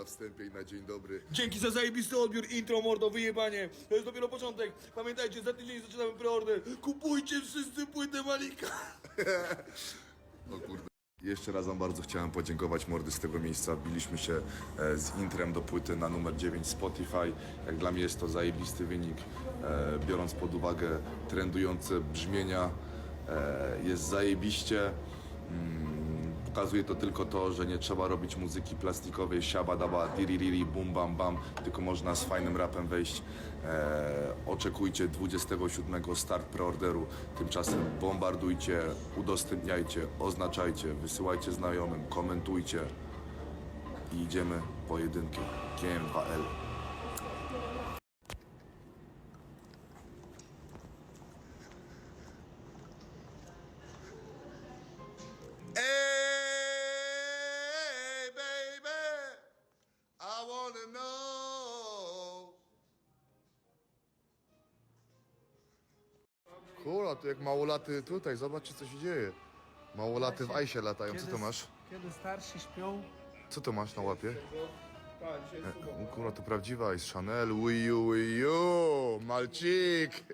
na wstępie i na dzień dobry. Dzięki za zajebisty odbiór, intro, mordo, wyjebanie. To jest dopiero początek. Pamiętajcie, za tydzień zaczynamy preorder. Kupujcie wszyscy płytę Malika. O kurde. Jeszcze raz wam bardzo chciałem podziękować mordy z tego miejsca. Biliśmy się e, z intrem do płyty na numer 9 Spotify. Jak dla mnie jest to zajebisty wynik, e, biorąc pod uwagę trendujące brzmienia. E, jest zajebiście. Mm, Pokazuje to tylko to, że nie trzeba robić muzyki plastikowej, siaba daba, diririri, bum bam bam, tylko można z fajnym rapem wejść. E, oczekujcie 27 start preorderu. Tymczasem bombardujcie, udostępniajcie, oznaczajcie, wysyłajcie znajomym, komentujcie i idziemy pojedynkiem. GM2L. I wanna know. Kurwa, tu jak małolaty tutaj, zobaczcie co się dzieje. Małolaty w ajsie latają, co to masz? Kiedy starsi śpią, Co to masz na łapie? E, Kurwa, to prawdziwa jest Chanel, Wii U, Wii U, Malcik.